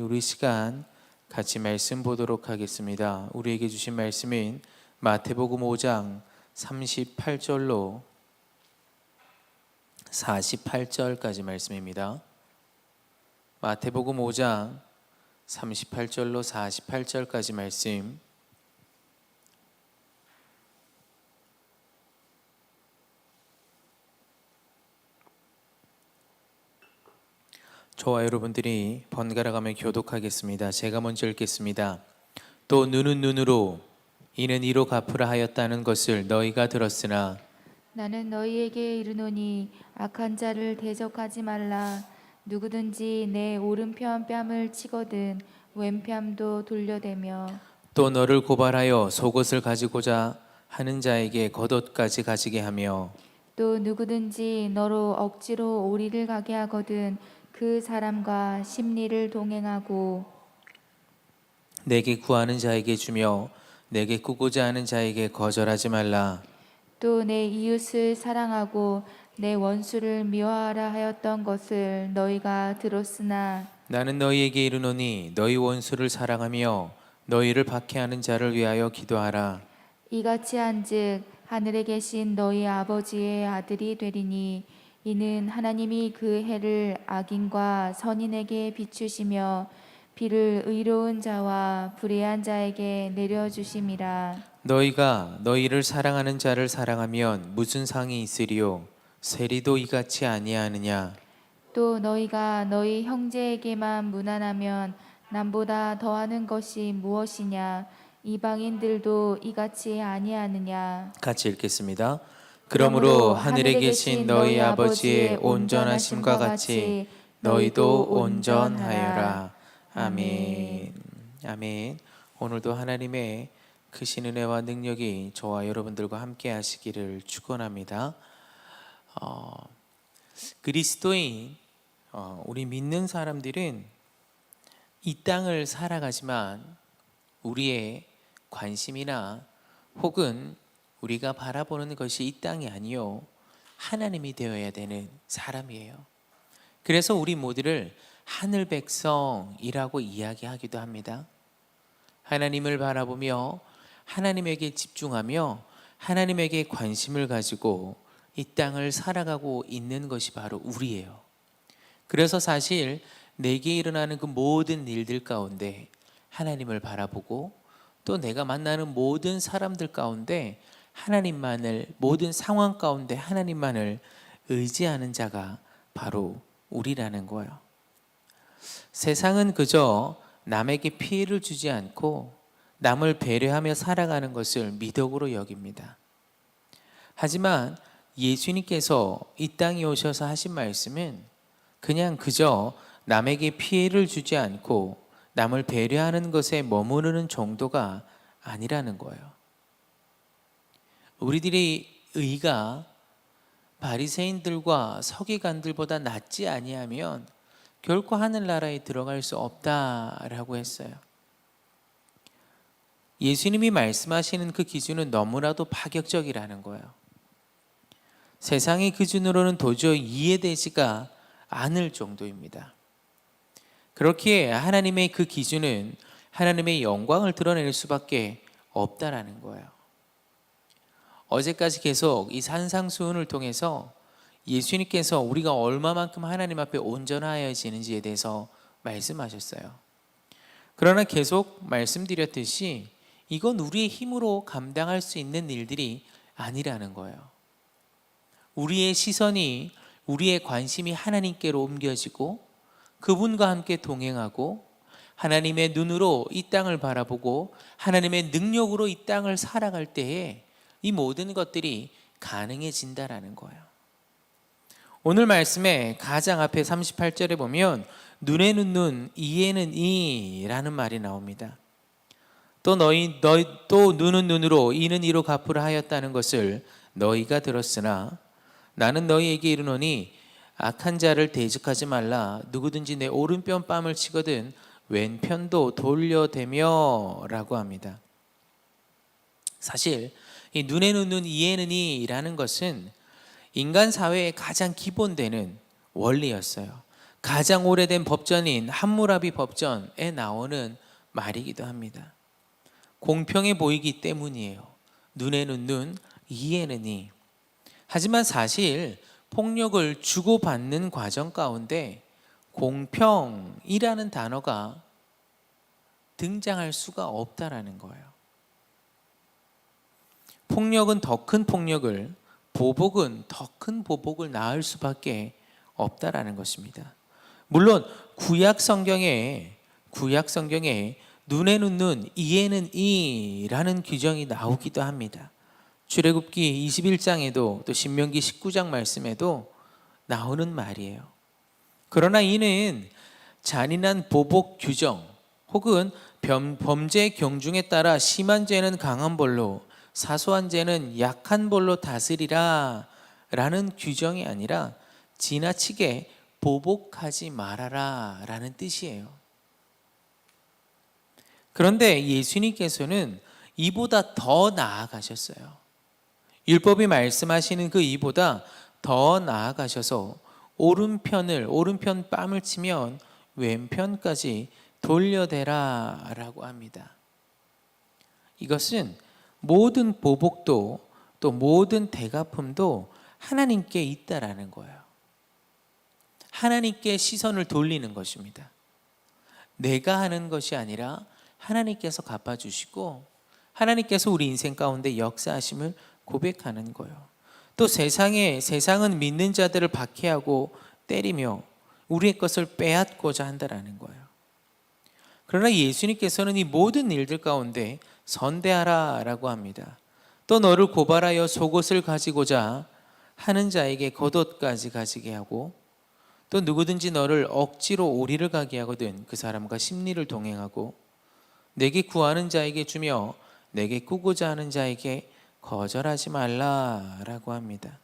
우리 시간 같이 말씀 보도록 하겠습니다. 우리에게 주신 말씀은 마태복음 5장 38절로 48절까지 말씀입니다. 마태복음 5장 38절로 48절까지 말씀 저와 여러분들이 번갈아 가며 교독하겠습니다. 제가 먼저 읽겠습니다. 또 눈은 눈으로 이는 이로 갚으라 하였다는 것을 너희가 들었으나 나는 너희에게 이르노니 악한 자를 대적하지 말라 누구든지 내 오른편 뺨을 치거든 왼뺨도 돌려대며 또 너를 고발하여 속옷을 가지고자 하는 자에게 겉옷까지 가지게 하며 또 누구든지 너로 억지로 오리를 가게 하거든 그 사람과 심리를 동행하고 내게 구하는 자에게 주며 내게 꾸고자 하는 자에게 거절하지 말라. 또 내 이웃을 사랑하고 내 원수를 미워하라 하였던 것을 너희가 들었으나 나는 너희에게 이르노니 너희 원수를 사랑하며 너희를 박해하는 자를 위하여 기도하라. 이같이 한즉 하늘에 계신 너희 아버지의 아들이 되리니 이는 하나님이 그 해를 악인과 선인에게 비추시며 비를 의로운 자와 불의한 자에게 내려 주심이라. 너희가 너희를 사랑하는 자를 사랑하면 무슨 상이 있으리요? 세리도 이같이 아니하느냐? 또 너희가 너희 형제에게만 무난하면 남보다 더하는 것이 무엇이냐? 이방인들도 이같이 아니하느냐? 같이 읽겠습니다. 그러므로 하늘에 계신 너희 아버지의 온전하심과 같이 너희도 온전하여라. 아멘. 아멘. 오늘도 하나님의 크신 은혜와 능력이 저와 여러분들과 함께 하시기를 축원합니다. 어, 그리스도인 어, 우리 믿는 사람들은 이 땅을 살아가지만 우리의 관심이나 혹은 우리가 바라보는 것이 이 땅이 아니요 하나님이 되어야 되는 사람이에요. 그래서 우리 모두를 하늘 백성이라고 이야기하기도 합니다. 하나님을 바라보며 하나님에게 집중하며 하나님에게 관심을 가지고 이 땅을 살아가고 있는 것이 바로 우리예요. 그래서 사실 내게 일어나는 그 모든 일들 가운데 하나님을 바라보고 또 내가 만나는 모든 사람들 가운데 하나님만을 모든 상황 가운데 하나님만을 의지하는 자가 바로 우리라는 거예요. 세상은 그저 남에게 피해를 주지 않고 남을 배려하며 살아가는 것을 미덕으로 여깁니다. 하지만 예수님께서 이 땅에 오셔서 하신 말씀은 그냥 그저 남에게 피해를 주지 않고 남을 배려하는 것에 머무르는 정도가 아니라는 거예요. 우리들의 의가 바리새인들과 서기관들보다 낫지 아니하면 결코 하늘나라에 들어갈 수 없다라고 했어요. 예수님이 말씀하시는 그 기준은 너무나도 파격적이라는 거예요. 세상의 기준으로는 도저히 이해되지가 않을 정도입니다. 그렇기에 하나님의 그 기준은 하나님의 영광을 드러낼 수밖에 없다라는 거예요. 어제까지 계속 이 산상수훈을 통해서 예수님께서 우리가 얼마만큼 하나님 앞에 온전하여지는지에 대해서 말씀하셨어요. 그러나 계속 말씀드렸듯이 이건 우리의 힘으로 감당할 수 있는 일들이 아니라는 거예요. 우리의 시선이 우리의 관심이 하나님께로 옮겨지고 그분과 함께 동행하고 하나님의 눈으로 이 땅을 바라보고 하나님의 능력으로 이 땅을 살아갈 때에 이 모든 것들이 가능해진다라는 거예요. 오늘 말씀에 가장 앞에 38절에 보면 눈에는 눈, 이에는 이라는 말이 나옵니다. 또 너희 너희 또 눈은 눈으로 이는 이로 갚으라 하였다는 것을 너희가 들었으나 나는 너희에게 이르노니 악한 자를 대적하지 말라 누구든지 내 오른편 뺨을 치거든 왼편도 돌려대며라고 합니다. 사실 이 눈에는 눈 이에는 이라는 것은 인간 사회의 가장 기본되는 원리였어요. 가장 오래된 법전인 함무라비 법전에 나오는 말이기도 합니다. 공평해 보이기 때문이에요. 눈에는 눈, 이에는 이. 하지만 사실 폭력을 주고받는 과정 가운데 공평이라는 단어가 등장할 수가 없다라는 거예요. 폭력은 더 큰 폭력을, 보복은 더 큰 보복을 낳을 수밖에 없다라는 것입니다. 물론 구약 성경에 구약 성경에 눈에는 눈, 이에는 이라는 규정이 나오기도 합니다. 출애굽기 21장에도 또 신명기 19장 말씀에도 나오는 말이에요. 그러나 이는 잔인한 보복 규정 혹은 범- 범죄 경중에 따라 심한 죄는 강한 벌로 사소한 죄는 약한 벌로 다스리라 라는 규정이 아니라 지나치게 보복하지 말아라 라는 뜻이에요. 그런데 예수님께서는 이보다 더 나아가셨어요. 율법이 말씀하시는 그 이보다 더 나아가셔서 오른편을 오른편 뺨을 치면 왼편까지 돌려대라 라고 합니다. 이것은 모든 보복도 또 모든 대갚음도 하나님께 있다라는 거예요. 하나님께 시선을 돌리는 것입니다. 내가 하는 것이 아니라 하나님께서 갚아주시고 하나님께서 우리 인생 가운데 역사하심을 고백하는 거예요. 또 세상에 세상은 믿는 자들을 박해하고 때리며 우리의 것을 빼앗고자 한다라는 거예요. 그러나 예수님께서는 이 모든 일들 가운데 선대하라 라고 합니다. 또 너를 고발하여 속옷을 가지고자 하는 자에게 겉옷까지 가지게 하고 또 누구든지 너를 억지로 오리를 가게 하거든 그 사람과 심리를 동행하고 내게 구하는 자에게 주며 내게 꾸고자 하는 자에게 거절하지 말라라고 합니다.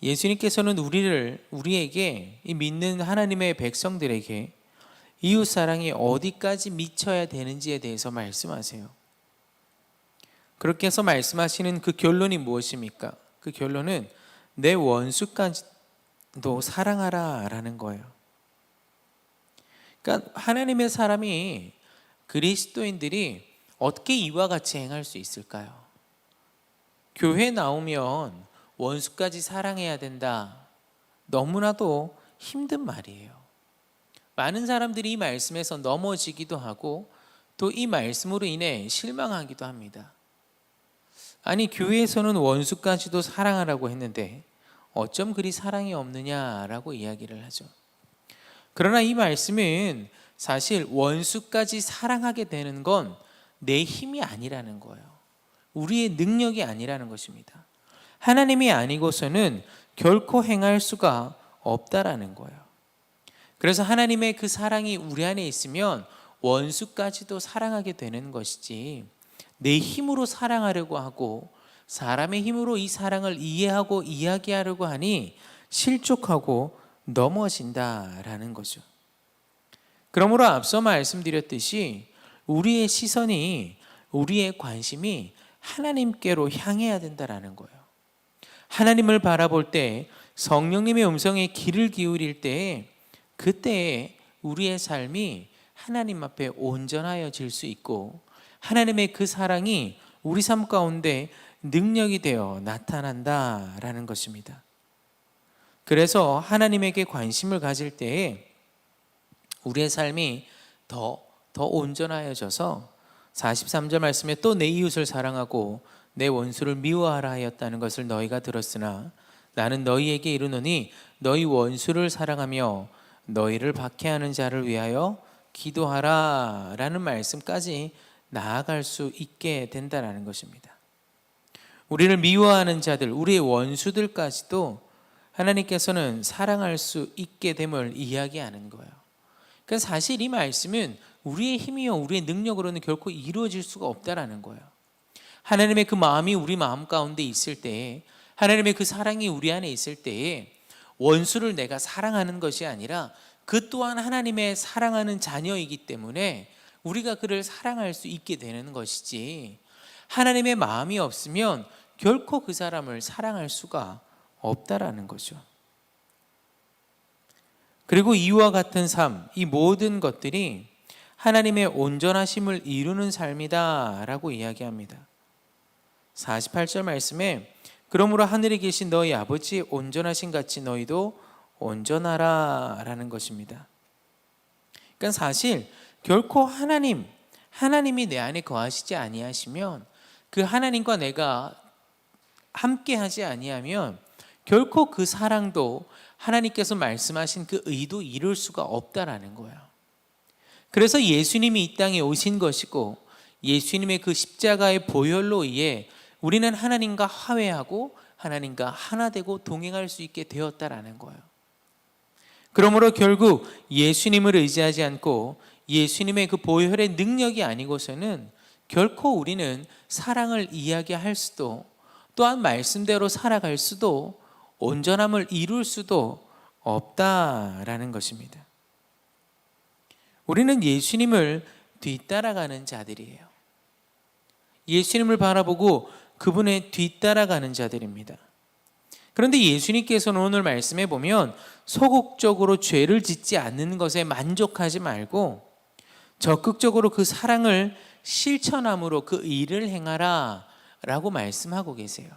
예수님께서는 우리를 우리에게 이 믿는 하나님의 백성들에게 이웃 사랑이 어디까지 미쳐야 되는지에 대해서 말씀하세요. 그렇게 해서 말씀하시는 그 결론이 무엇입니까? 그 결론은 내 원수까지도 사랑하라 라는 거예요. 그러니까 하나님의 사람이 그리스도인들이 어떻게 이와 같이 행할 수 있을까요? 교회 나오면 원수까지 사랑해야 된다. 너무나도 힘든 말이에요. 많은 사람들이 이 말씀에서 넘어지기도 하고 또 이 말씀으로 인해 실망하기도 합니다. 아니 교회에서는 원수까지도 사랑하라고 했는데 어쩜 그리 사랑이 없느냐라고 이야기를 하죠. 그러나 이 말씀은 사실 원수까지 사랑하게 되는 건 내 힘이 아니라는 거예요. 우리의 능력이 아니라는 것입니다. 하나님이 아니고서는 결코 행할 수가 없다라는 거예요. 그래서 하나님의 그 사랑이 우리 안에 있으면 원수까지도 사랑하게 되는 것이지 내 힘으로 사랑하려고 하고 사람의 힘으로 이 사랑을 이해하고 이야기하려고 하니 실족하고 넘어진다라는 거죠. 그러므로 앞서 말씀드렸듯이 우리의 시선이 우리의 관심이 하나님께로 향해야 된다라는 거예요. 하나님을 바라볼 때 성령님의 음성에 귀를 기울일 때 그때 우리의 삶이 하나님 앞에 온전하여질 수 있고 하나님의 그 사랑이 우리 삶 가운데 능력이 되어 나타난다라는 것입니다. 그래서 하나님에게 관심을 가질 때에 우리의 삶이 더, 더 온전하여져서 43절 말씀에 또 내 이웃을 사랑하고 내 원수를 미워하라 하였다는 것을 너희가 들었으나 나는 너희에게 이르노니 너희 원수를 사랑하며 너희를 박해하는 자를 위하여 기도하라 라는 말씀까지 나아갈 수 있게 된다라는 것입니다. 우리를 미워하는 자들, 우리의 원수들까지도 하나님께서는 사랑할 수 있게 됨을 이야기하는 거예요. 그러니까 사실 이 말씀은 우리의 힘이요, 우리의 능력으로는 결코 이루어질 수가 없다라는 거예요. 하나님의 그 마음이 우리 마음 가운데 있을 때에, 하나님의 그 사랑이 우리 안에 있을 때에 원수를 내가 사랑하는 것이 아니라 그 또한 하나님의 사랑하는 자녀이기 때문에 우리가 그를 사랑할 수 있게 되는 것이지 하나님의 마음이 없으면 결코 그 사람을 사랑할 수가 없다라는 거죠. 그리고 이와 같은 삶, 이 모든 것들이 하나님의 온전하심을 이루는 삶이다라고 이야기합니다. 48절 말씀에 그러므로 하늘에 계신 너희 아버지 온전하신 같이 너희도 온전하라라는 것입니다. 그러니까 사실 결코 하나님 하나님이 내 안에 거하시지 아니하시면 그 하나님과 내가 함께 하지 아니하면 결코 그 사랑도 하나님께서 말씀하신 그 의도 이룰 수가 없다라는 거예요. 그래서 예수님이 이 땅에 오신 것이고 예수님의 그 십자가의 보혈로 의해 우리는 하나님과 화해하고 하나님과 하나 되고 동행할 수 있게 되었다라는 거예요. 그러므로 결국 예수님을 의지하지 않고 예수님의 그 보혈의 능력이 아니고서는 결코 우리는 사랑을 이야기할 수도 또한 말씀대로 살아갈 수도 온전함을 이룰 수도 없다라는 것입니다. 우리는 예수님을 뒤따라가는 자들이에요. 예수님을 바라보고 그분의 뒤따라가는 자들입니다. 그런데 예수님께서는 오늘 말씀해 보면 소극적으로 죄를 짓지 않는 것에 만족하지 말고 적극적으로 그 사랑을 실천함으로 그 일을 행하라 라고 말씀하고 계세요.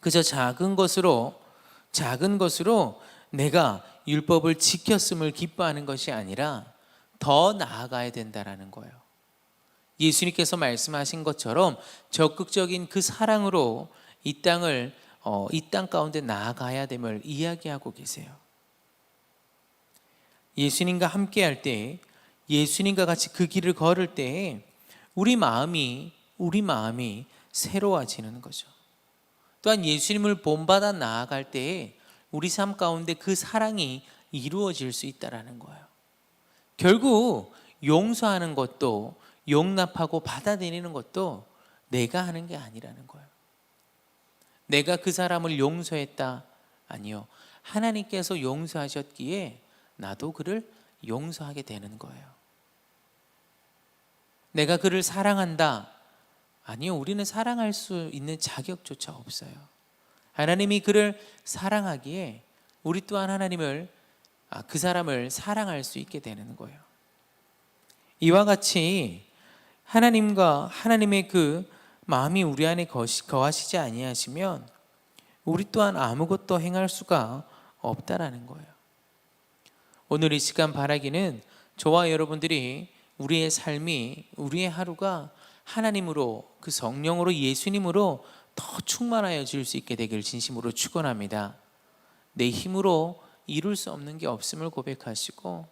그저 작은 것으로 작은 것으로 내가 율법을 지켰음을 기뻐하는 것이 아니라 더 나아가야 된다라는 거예요. 예수님께서 말씀하신 것처럼 적극적인 그 사랑으로 이 땅을 어, 이 땅 가운데 나아가야 됨을 이야기하고 계세요. 예수님과 함께 할 때, 예수님과 같이 그 길을 걸을 때, 우리 마음이 우리 마음이 새로워지는 거죠. 또한 예수님을 본받아 나아갈 때에 우리 삶 가운데 그 사랑이 이루어질 수 있다라는 거예요. 결국 용서하는 것도 용납하고 받아들이는 것도 내가 하는 게 아니라는 거예요. 내가 그 사람을 용서했다. 아니요. 하나님께서 용서하셨기에 나도 그를 용서하게 되는 거예요. 내가 그를 사랑한다. 아니요. 우리는 사랑할 수 있는 자격조차 없어요. 하나님이 그를 사랑하기에 우리 또한 하나님을 아, 그 사람을 사랑할 수 있게 되는 거예요. 이와 같이 하나님과 하나님의 그 마음이 우리 안에 거하시지 아니하시면 우리 또한 아무것도 행할 수가 없다라는 거예요. 오늘 이 시간 바라기는 저와 여러분들이 우리의 삶이 우리의 하루가 하나님으로 그 성령으로 예수님으로 더 충만하여 질 수 있게 되길 진심으로 축원합니다. 내 힘으로 이룰 수 없는 게 없음을 고백하시고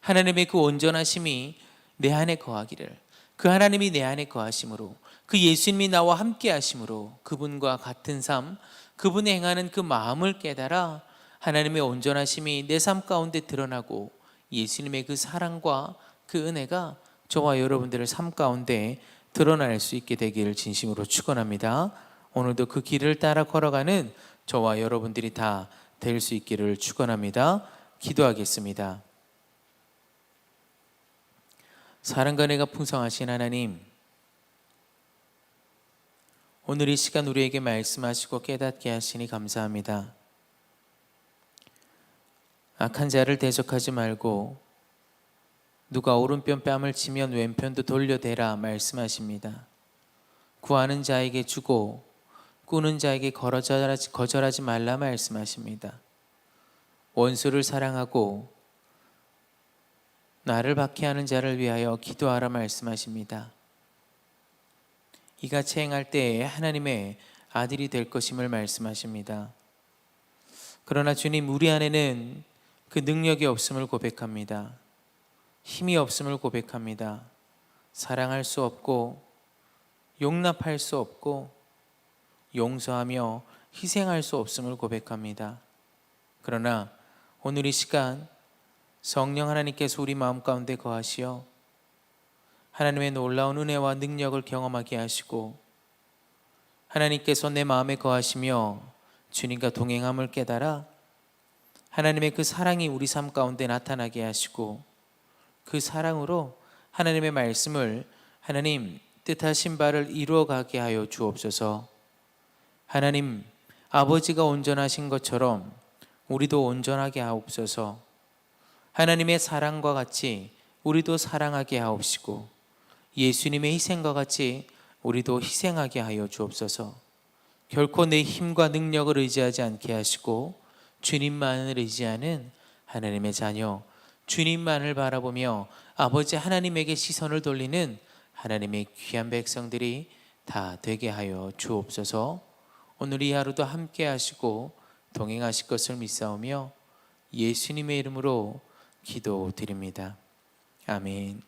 하나님의 그 온전하심이 내 안에 거하기를 그 하나님이 내 안에 거하심으로 그 예수님이 나와 함께 하심으로 그분과 같은 삶 그분이 행하는 그 마음을 깨달아 하나님의 온전하심이 내 삶 가운데 드러나고 예수님의 그 사랑과 그 은혜가 저와 여러분들의 삶 가운데 드러날 수 있게 되기를 진심으로 축원합니다. 오늘도 그 길을 따라 걸어가는 저와 여러분들이 다 될 수 있기를 축원합니다. 기도하겠습니다. 사랑과 내가 풍성하신 하나님, 오늘 이 시간 우리에게 말씀하시고 깨닫게 하시니 감사합니다. 악한 자를 대적하지 말고 누가 오른편 뺨을 치면 왼편도 돌려대라 말씀하십니다. 구하는 자에게 주고 꾸는 자에게 거절하지, 말라 말씀하십니다. 원수를 사랑하고 나를 박해하는 자를 위하여 기도하라 말씀하십니다. 이같이 행할 때에 하나님의 아들이 될 것임을 말씀하십니다. 그러나 주님 우리 안에는 그 능력이 없음을 고백합니다. 힘이 없음을 고백합니다. 사랑할 수 없고 용납할 수 없고 용서하며 희생할 수 없음을 고백합니다. 그러나 오늘 이 시간 성령 하나님께서 우리 마음 가운데 거하시어 하나님의 놀라운 은혜와 능력을 경험하게 하시고 하나님께서 내 마음에 거하시며 주님과 동행함을 깨달아 하나님의 그 사랑이 우리 삶 가운데 나타나게 하시고 그 사랑으로 하나님의 말씀을 하나님 뜻하신 바를 이루어 가게 하여 주옵소서. 하나님 아버지가 온전하신 것처럼 우리도 온전하게 하옵소서. 하나님의 사랑과 같이 우리도 사랑하게 하옵시고 예수님의 희생과 같이 우리도 희생하게 하여 주옵소서. 결코 내 힘과 능력을 의지하지 않게 하시고 주님만을 의지하는 하나님의 자녀, 주님만을 바라보며 아버지 하나님에게 시선을 돌리는 하나님의 귀한 백성들이 다 되게 하여 주옵소서. 오늘 이 하루도 함께 하시고 동행하실 것을 믿사오며 예수님의 이름으로 기도드립니다. 아멘.